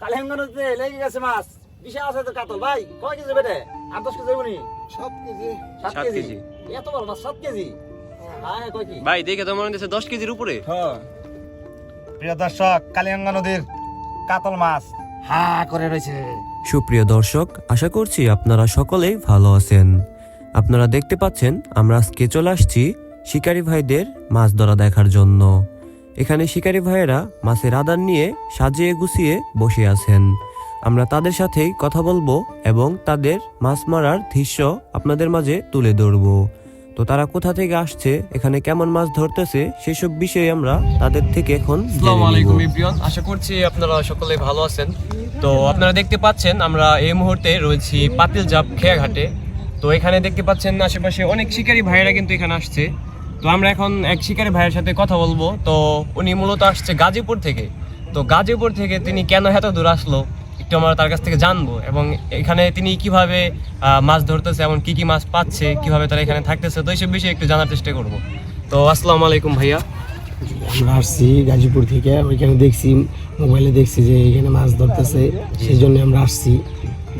কালিহাঙ্গানোতে লেগে গেছে মাছ। বিশাল আছে তো কাতল। ভাই কয় কেজি বেটে? আট দশ কেজি বনি সাত কেজি। সাত কেজি। এত বড় মাছ সাত কেজি? হ্যাঁ। কয় কি? ভাই দেখে তো মনে হচ্ছে দশ কেজির উপরে। হ্যাঁ। প্রিয় দর্শক কালিয়াঙ্গা নদীর কাতল মাছ হা করে রয়েছে। সুপ্রিয় দর্শক আশা করছি আপনারা সকলেই ভালো আছেন। আপনারা দেখতে পাচ্ছেন আমরা আজকে চলে আসছি শিকারী ভাইদের মাছ ধরা দেখার জন্য। এখানে শিকারী ভাইয়েরা মাছের আদার নিয়ে সাজিয়ে গুছিয়ে বসে আছেন। আমরা তাদের সাথেই কথা বলব এবং তাদের মাছ মারার দৃশ্য আপনাদের মাঝে তুলে ধরবো। তো তারা কোথা থেকে আসছে এখানে কেমন মাছ ধরতেছে সেসব বিষয়ে আমরা তাদের থেকে এখন। আলাইকুম ইব্রিয়ন আশা করছি আপনারা সকলে ভালো আছেন। তো আপনারা দেখতে পাচ্ছেন আমরা এই মুহূর্তে রয়েছি পাতিল জাপ খেয়াঘাটে। তো এখানে দেখতে পাচ্ছেন আশেপাশে অনেক শিকারী ভাইয়েরা কিন্তু এখানে আসছে। তো আমরা এখন এক শিকারী ভাইয়ের সাথে কথা বলব। তো উনি মূলত আসছে গাজীপুর থেকে। তো গাজীপুর থেকে তিনি কেন এত দূর আসলো একটু আমরা তার কাছ থেকে জানব এবং এখানে তিনি কীভাবে মাছ ধরতেছে এবং কি কি মাছ পাচ্ছে কীভাবে তারা এখানে থাকতেছে তো এইসব বিষয়ে একটু জানার চেষ্টা করব। তো আসসালামু আলাইকুম ভাইয়া। আমরা আসছি গাজীপুর থেকে। ওইখানে দেখছি মোবাইলে দেখছি যে এখানে মাছ ধরতেছে সেই জন্য আমরা আসছি।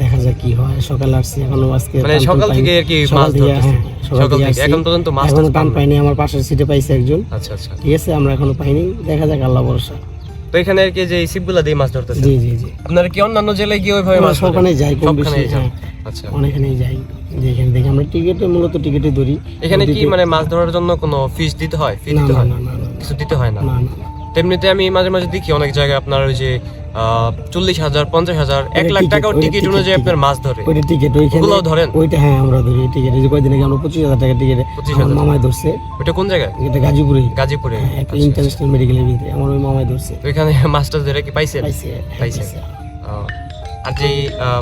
দেখা যাক কি হয়। সকালে আসছি এখনও আজকে মানে সকাল থেকে আর কি মাছ ধরতেছে? হ্যাঁ, সকাল থেকে এখন পর্যন্ত মাছ এখনও পান পাইনি আমার পাশের সিটে পাইছে একজন। আচ্ছা আচ্ছা। ঠিক আছে আমরা এখনও পাইনি দেখা যাক আল্লাহ ভরসা। তো এখানে আর কি যে সিপগুলা দিয়ে মাছ ধরতেছে? জি জি জি। আপনারা কি অন্যান্য জেলায় গিয়ে ওইভাবে মাছ? সবখানে যাই কম বেশি হ্যাঁ। আচ্ছা। অনেকখানেই যাই। যে এখানে দেখি আমরা টিকিটে মূলত টিকিটে ধরি। এখানে কি মানে মাছ ধরার জন্য কোনো ফিস দিতে হয়? ফি দিতে হয়? না কিছু দিতে হয় না? না না তেমনিতে আমি মাঝে মাঝে দেখি অনেক জায়গায় আপনার ওই যে চল্লিশ হাজার পঞ্চাশ হাজার এক লাখ টাকাও টিকিট অনুযায়ী আপনার মাছ ধরে। ওইটা টিকিট ওইখানে ধরেন? ওইটা হ্যাঁ আমরা ধরি টিকিট এই যে কয়দিন আগে আমরা পঁচিশ হাজার টাকা টিকিটে 25,000 আমার মামায় ধরছে। ওইটা কোন জায়গায়? এটা গাজীপুরে। গাজীপুরে। হ্যাঁ, একটা আচ্ছা, ইন্টারন্যাশনাল মেডিকেলের ভিতরে। আমার ওই মামায় ধরছে। তো এখানে মাছটা ধরে কি পাইছে পাইছে। পাইছে। আহ, আর যে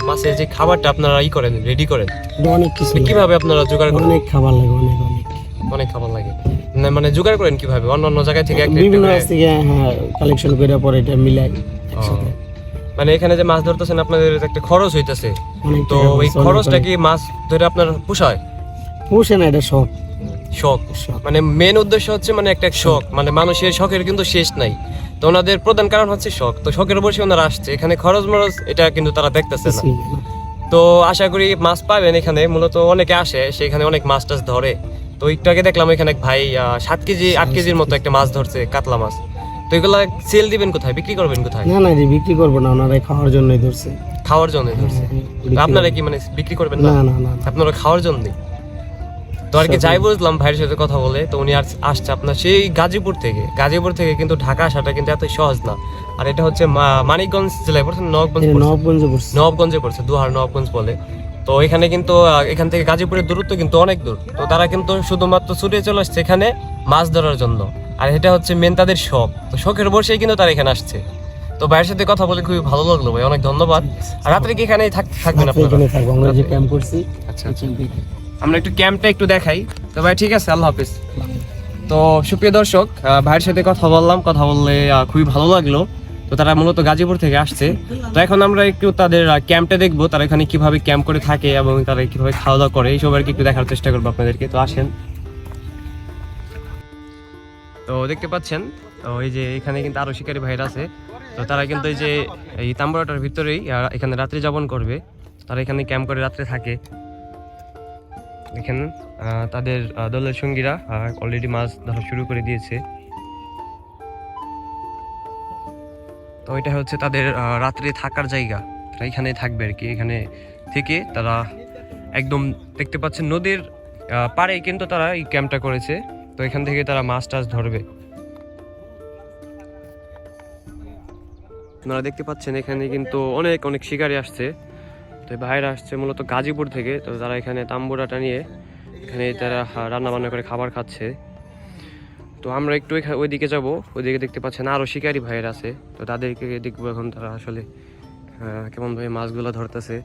মাছের যে খাবারটা আপনারা ই করেন রেডি করেন অনেক কিছু কীভাবে আপনারা জোগাড় করেন? অনেক খাবার লাগে অনেক অনেক। অনেক খাবার লাগে। না, মানে জোগাড় করেন কীভাবে? অন্য অন্য জায়গা থেকে বিভিন্ন থেকে হ্যাঁ কালেকশন করে পরে এটা মিলাই একসাথে। মানে এখানে যে মাছ ধরতেছেন আপনাদের একটা খরচ হইতেছে। তো ওই খরচটা কি মাছ ধরে আপনার পোষায়? পোষে না এটা শখ। শখ। মানে মেন উদ্দেশ্য হচ্ছে মানে একটা শখ। মানে মানুষের শখের কিন্তু শেষ নাই। তো ওনাদের প্রধান কারণ হচ্ছে শখ। তো শখের বসে ওনারা আসছে। এখানে খরচ মরচ এটা কিন্তু তারা দেখতেছে না। তো আশা করি মাছ পাবেন এখানে। মূলত অনেকে আসে সেখানে অনেক মাছ টাছ ধরে। তো একটু আগে দেখলাম এখানে এক ভাই সাত কেজি আট কেজির মতো একটা মাছ ধরছে কাতলা মাছ। তো এগুলা সেল দিবেন কোথায়? বিক্রি করবেন কোথায়? না না এটা বিক্রি করব না ওনারা খাওয়ার জন্যই ধরছে। খাওয়ার জন্য ধরছে। আপনারা কি মানে বিক্রি করবেন না? না না। আপনারা খাওয়ার জন্যই। তো আর কি যাই বুঝলাম ভাইয়ের সাথে কথা বলে তো উনি আর আসছে আপনার সেই গাজীপুর থেকে। গাজীপুর থেকে কিন্তু ঢাকা আসাটা কিন্তু এত সহজ না। আর এটা হচ্ছে মানিকগঞ্জ জেলায় পড়ছে না নবাবগঞ্জ এটা পড়ছে? নবাবগঞ্জে পড়ছে। দুহার নবাবগঞ্জ বলে। তো এখানে কিন্তু এখান থেকে গাজীপুরের দূরত্ব কিন্তু অনেক দূর। তো তারা কিন্তু শুধুমাত্র ছুটে চলে আসছে এখানে মাছ ধরার জন্য। আর এটা হচ্ছে মেন তাদের শখ। তো শখের বসেই কিন্তু তারা এখানে আসছে। তো ভাইয়ের সাথে কথা বলে খুবই ভালো লাগল ভাই অনেক ধন্যবাদ। আর রাত্রে কি এখানেই থাক- থাকবেন আপনারা? আমরা যে ক্যাম্প করছি আচ্ছা এই আমরা একটু ক্যাম্পটা একটু দেখাই। তো ভাই ঠিক আছে আল্লাহ হাফিজ। তো সুপ্রিয় দর্শক ভাইয়ের সাথে কথা বললাম। কথা বললে খুবই ভালো লাগল। তো তারা মূলত গাজীপুর থেকে আসছে। তো এখন আমরা একটু তাদের ক্যাম্পটা দেখব। তারা এখানে কীভাবে ক্যাম্প করে থাকে এবং তারা কীভাবে খাওয়া দাওয়া করে। এইসব আর কি একটু দেখার চেষ্টা করব আপনাদেরকে। তো আসেন। তো দেখতে পাচ্ছেন, তো এই যে এখানে কিন্তু আরও শিকারী ভাইরা আছে। তো তারা কিন্তু এই যে এই তাম্বরাটার ভিতরেই এখানে রাত্রি যাপন করবে। তারা এখানে ক্যাম্প করে রাত্রে থাকে। দেখেন তাদের দলের সঙ্গীরা অলরেডি মাছ ধরা শুরু করে দিয়েছে। তো এটা হচ্ছে তাদের রাত্রে থাকার জায়গা। তারা এখানে থাকবে আর কি। এখানে থেকে তারা একদম দেখতে পাচ্ছেন নদীর পাড়েই কিন্তু তারা এই ক্যাম্পটা করেছে। তো এখান থেকে তারা মাছ টাছ ধরবে। আপনারা দেখতে পাচ্ছেন এখানে কিন্তু অনেক অনেক শিকারি আসছে। তো ভাইরা আসছে মূলত গাজীপুর থেকে। তো তারা এখানে তাম্বুরাটা নিয়ে এখানে তারা রান্না বান্না করে খাবার খাচ্ছে। তো আমরা একটু ওইদিকে যাব। ওইদিকে দেখতে পাচ্ছেন আরও শিকারি ভাইয়ের আছে। তো তাদেরকে দেখব এখন তারা আসলে আহ, কেমনভাবে মাছগুলো ধরতেছে।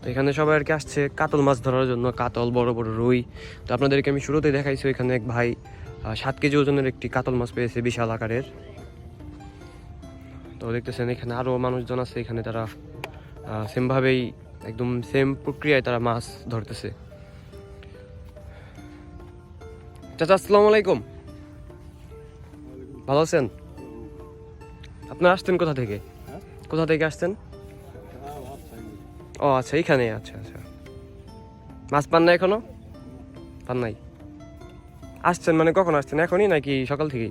তো এখানে সবাই আর কি আসছে কাতল মাছ ধরার জন্য কাতল বড় বড় রুই। তো আপনাদেরকে আমি শুরুতেই দেখাইছি এখানে এক ভাই সাত কেজি ওজনের একটি কাতল মাছ পেয়েছে বিশাল আকারের। তো দেখতেছেন এখানে আরও মানুষজন আছে এখানে তারা সেমভাবেই একদম সেম প্রক্রিয়ায় তারা মাছ ধরতেছে। চাচা আসসালামু আলাইকুম। ভালো আছেন? আপনারা আসতেন কোথা থেকে? কোথা থেকে আসতেন ও আচ্ছা এইখানে আচ্ছা আচ্ছা। মাছ পান না এখনও? পান নাই? আসছেন মানে কখন আসছেন এখনই নাকি সকাল থেকেই?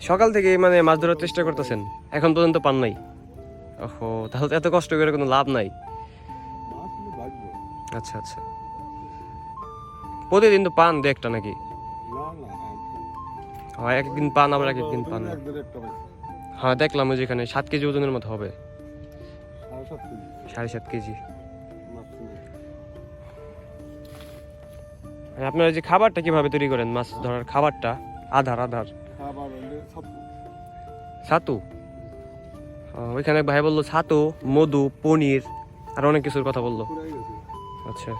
সকাল থেকে মানে মাছ ধরার চেষ্টা করতেছেন? এখন পর্যন্ত পান নাই? ওহো তাহলে তো এত কষ্ট করে কোনো লাভ নাই। আচ্ছা আচ্ছা। প্রতিদিন তো পান দু একটা নাকি? হয় একদিন পান আবার এক একদিন পান। হ্যাঁ দেখলাম ওই যেখানে সাত কেজি ওজনের মতো হবে। সাড়ে সাত কেজি। আপনারা যে খাবারটা কীভাবে তৈরি করেন? মাছ ধরার খাবারটা? আধার আধার। ছাতু। ওইখানে ভাই বলল ছাতু মধু পনির আর অনেক কিছুর কথা বলল। আচ্ছা।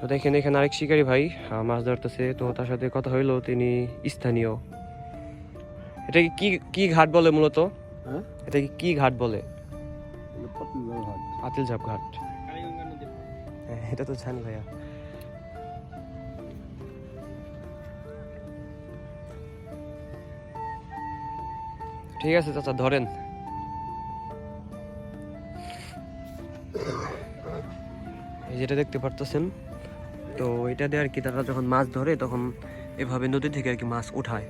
তো দেখেন এখানে আরেক শিকারী ভাই মাছ ধরতেছে। তো তার সাথে কথা হইল তিনি স্থানীয়। এটা কি কি- কি ঘাট বলে মূলত? হ্যাঁ? এটা কি কি ঘাট বলে? আতিল ঝাপ ঘাট। হ্যাঁ, এটা তো জানি ভাইয়া। ঠিক আছে চাচা ধরেন। এই যেটা দেখতে পারতেছেন তো এটা দিয়ে আর কি তারা যখন মাছ ধরে তখন এভাবে নদী থেকে আর কি মাছ উঠায়।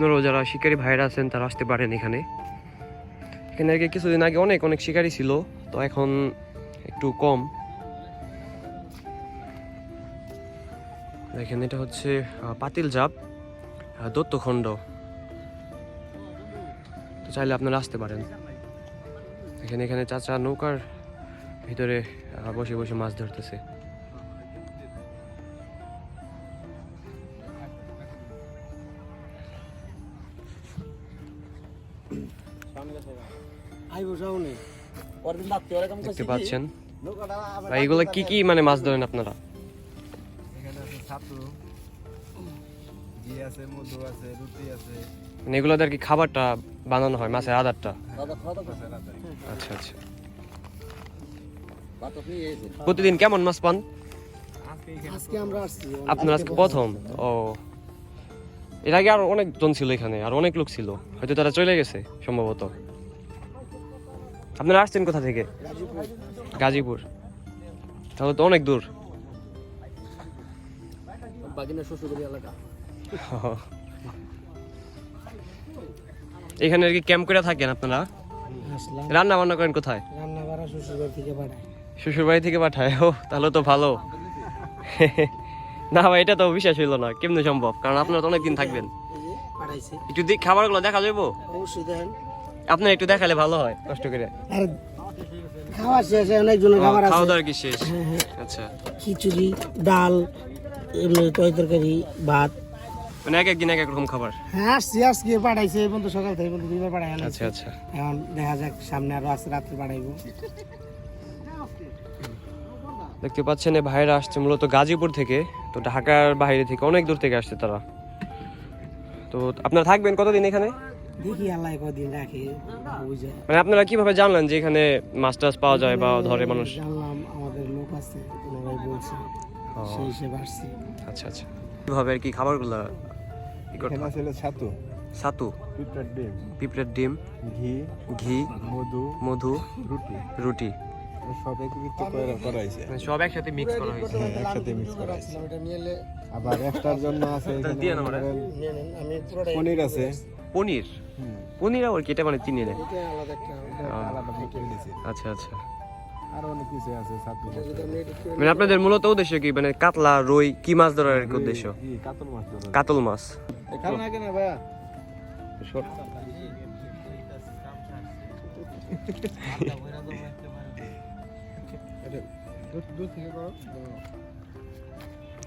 আপনারাও যারা শিকারী ভাইরা আছেন, তারা আসতে পারেন এখানে। এখানে আগে কিছুদিন আগে অনেক অনেক শিকারী ছিল, তো এখন একটু কম। দেখেন, এটা হচ্ছে পাতিল জাপ দত্তখণ্ড। তো চাইলে আপনারা আসতে পারেন। এখানে এখানে চাচা নৌকার ভিতরে বসে বসে মাছ ধরতেছে। দেখতে পাচ্ছেন? এগুলো কি কি মানে মাছ ধরেন আপনারা? এখানে আছে ছাতু ঘি আছে মধু আছে রুটি আছে। মানে এগুলোতে আর কি খাবারটা বানানো হয় মাছের আদারটা। আচ্ছা আচ্ছা। প্রতিদিন কেমন মাছ পান? আজকে আমরা আসছি আপনার আজকে প্রথম? ও। এর আগে আর অনেক জন ছিল এখানে আর অনেক লোক ছিল। হয়তো তারা চলে গেছে সম্ভবত। আপনারা আসছেন কোথা থেকে? গাজীপুর। তাহলে তো অনেক দূর। এখানে আর কি ক্যাম্প করে থাকেন আপনারা? রান্না বান্না করেন কোথায়? রান্না করা শ্বশুরবাড়ি থেকে পাঠায়। শ্বশুর বাড়ি থেকে পাঠায়? ও তাহলে তো ভালো। না ভাই এটা তো বিশ্বাস হইল না। কেমনে সম্ভব? কারণ আপনারা তো অনেকদিন থাকবেন। একটু খাবারগুলো দেখা যাব অবশ্যই দেখেন। আপনার একটু দেখালে ভালো হয়। কষ্ট করে। খাওয়া শেষ অনেকজনের ও, খাবার খাওয়া আছে দাওয়ার কি শেষ? হ্যাঁ, হ্যাঁ। আচ্ছা। খিচুড়ি ডাল তরি তরকারি ভাত। মানে এক একদিন এক এক রকম খাবার? হ্যাঁ আসছি আজকে পাঠাইছে এই পর্যন্ত সকাল থেকে পর্যন্ত দুইবার পাঠাই। আচ্ছা আচ্ছা। এখন দেখা যাক সামনে আরও আছে রাত্রে পাঠাইবো। দেখতে পাচ্ছেন এই ভাইরা আসছে মূলত গাজীপুর থেকে। তো ঢাকার বাইরে থেকে অনেক দূর থেকে আসছে তারা। তো আপনারা থাকবেন কতদিন এখানে? দেখি আল্লাহ কদিন রাখে মানে আপনারা কীভাবে জানলেন যে এখানে মাছ টাছ পাওয়া যায় বা ধরে মানুষ? জানলাম আমাদের লোক আছে ওনারাই বলছে সেই হিসেবে আসছি। আচ্ছা আচ্ছা। কীভাবে আর কি খাবারগুলো এখানে আছে ছাতু। ছাতু? পিঁপড়ার ডিম। পিঁপড়ের ডিম? ঘি। ঘি? মধু। মধু? রুটি। রুটি? সব একত্রিত করে করা হয়েছে। মানে সব একসাথে মিক্স করা হয়েছে। হ্যাঁ, একসাথে মিক্স করা হয়েছে। আবার জন্য পনির আছে। পনির? পনির আবার কি? এটা মানে চিনি না আচ্ছা আচ্ছা। মানে আপনাদের মূলত উদ্দেশ্য কি? মানে কাতলা রই কি মাছ ধরার কি উদ্দেশ্য? কাতল মাছ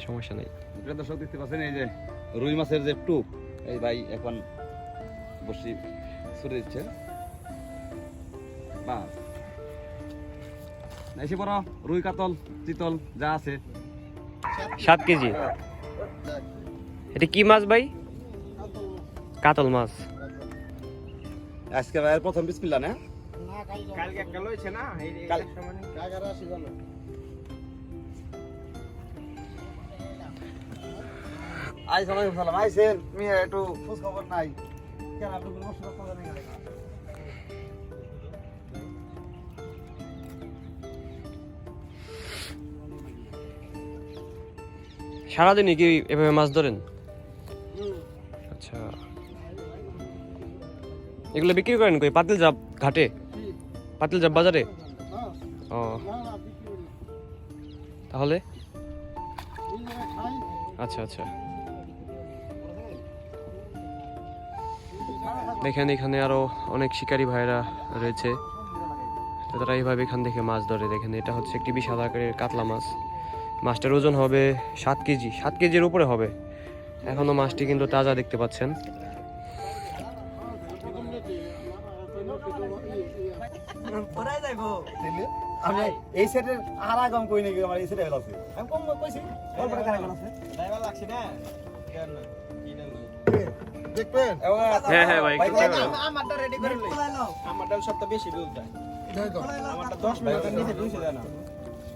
সমস্যা নেই। দর্শক দেখতে পাচ্ছেন এই যে রুই মাছের যে টুপ এই ভাই এখন বসি ছুটে দিচ্ছে। বাস এসে পড়ো রুই কাতল চিতল যা আছে। সাত কেজি? এটা কি মাছ ভাই? কাতল মাছ। আজকে ভাইয়ের প্রথম পিস পিলা না? না কালকে কালকে একটা লইছে না? এই কাল- কালকে আসি গেল আই সালাম সালাম আইছেন তুমি একটু খোঁজ খবর নাই। সারাদিনই কি এভাবে মাছ ধরেন? আচ্ছা। এগুলো বিক্রি করেন কই? পাতিল জাপ ঘাটে? পাতিল জাপ বাজারে? ও। তাহলে? আচ্ছা আচ্ছা। দেখেন এখানে আরও অনেক শিকারী ভাইরা রয়েছে। তো তারা এইভাবে এখান থেকে মাছ ধরে। দেখেন এটা হচ্ছে একটি বিশাল আকারের কাতলা মাছ। মাছটার ওজন হবে সাত কেজি। সাত কেজির উপরে হবে। এখনও মাছটি কিন্তু তাজা দেখতে পাচ্ছেন। আমি এই সেটের আর আগম কই নাকি? আমার এই সেটে আছে। আমি কম কইছি। আছে? ড্রাইভার লাগছে না। কেন কি না। দেখবেন? হ্যাঁ হ্যাঁ ভাই একটু চেষ্টা করুন। আমারটা রেডি করে লই। আমারটা সবটা বেশি দুধ দেয় আমারটা 10 মিনিটের নিচে দুইশো দেয় না।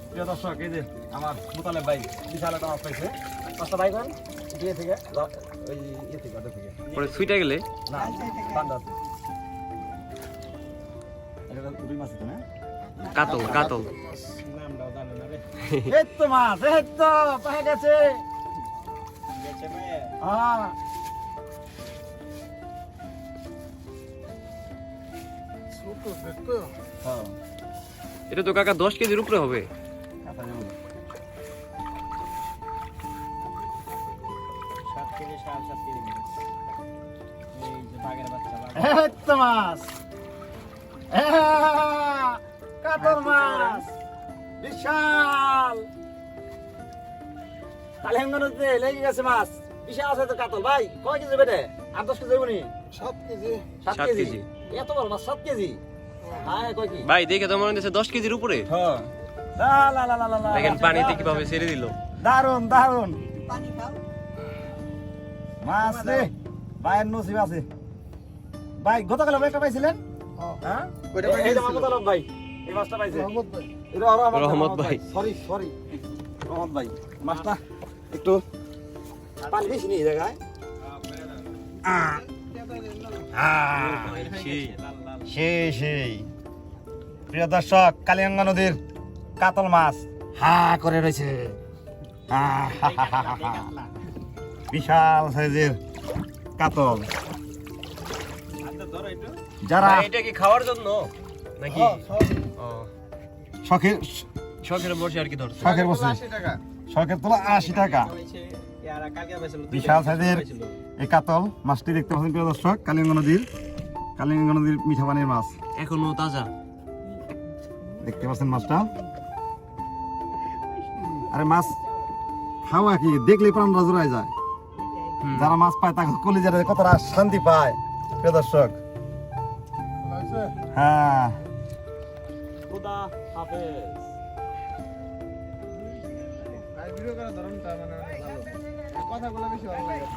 প্রিয় দর্শক এই যে আমার মুতালে ভাই বিশাল একটা মাছ পাইছে। মাছটা ভাই কোন দিয়ে থেকে ওই ইয়ে থেকে ওদের থেকে। পরে সুইটা গেলে? না পান্ডা এটা রুই মাছ না? কাতল কাতল। নামটাও জানে না রে। এই তো মাছ এই তো পায়ে গেছে। হ্যাঁ। এটা তো কাকা দশ কেজির উপরে হবে। মাছ। কাতল মাছ। বিশাল। কালেঙ্গনতে লেগে গেছে মাছ। বিশাল আছে তো কাতল। ভাই কয় কেজি বেটে আট দশ কেজি দেবনি সাত কেজি। সাত কেজি। এত বড় মাছ সাত কেজি? হ্যাঁ কয় কি? ভাই দেখে তো মনে হচ্ছে দশ কেজির উপরে। হ্যাঁ। লা লা লা লা লা লা। দেখেন পানিতে কীভাবে ছেড়ে দিল। দারুণ দারুণ মাছ রে। ভাইয়ের নসিব আছে। ভাই গতকাল একটা পাইছিলেন? হ্যাঁ? ভাই এই মাছটা পাইছে। এটা রহমত রহমত ভাই। Sorry sorry. রহমত ভাই। মাছটা একটু পানি বেশি এই জায়গায়। সেই সেই। প্রিয় দর্শক কালিয়াঙ্গা নদীর কাতল মাছ হা করে রয়েছে। আহ, হা, হা, হা, হা, হা। বিশাল সাইজের কাতল। যারা এটা কি খাওয়ার জন্য নাকি? শখের শখের বসে আর কি ধরছে? শখের বসে। শখের তোলা আশি টাকা। বিশাল সাইজের এই কাতল মাছটি দেখতে পাচ্ছেন প্রিয় দর্শক কালিঙ্গ নদীর কালিঙ্গ নদীর মিঠা পানির মাছ। এখনও তাজা। দেখতে পাচ্ছেন মাছটা। আরে মাছ খাওয়া কি? দেখলে প্রাণ রাজুরাই যায়। যারা মাছ পায় তাকে কলিজারে কতটা শান্তি পায় প্রিয় দর্শক। হ্যাঁ। খুদা হাফেজ। ভিডিও করার ধরনটা মানে কথাগুলো বেশি ভালো লাগে।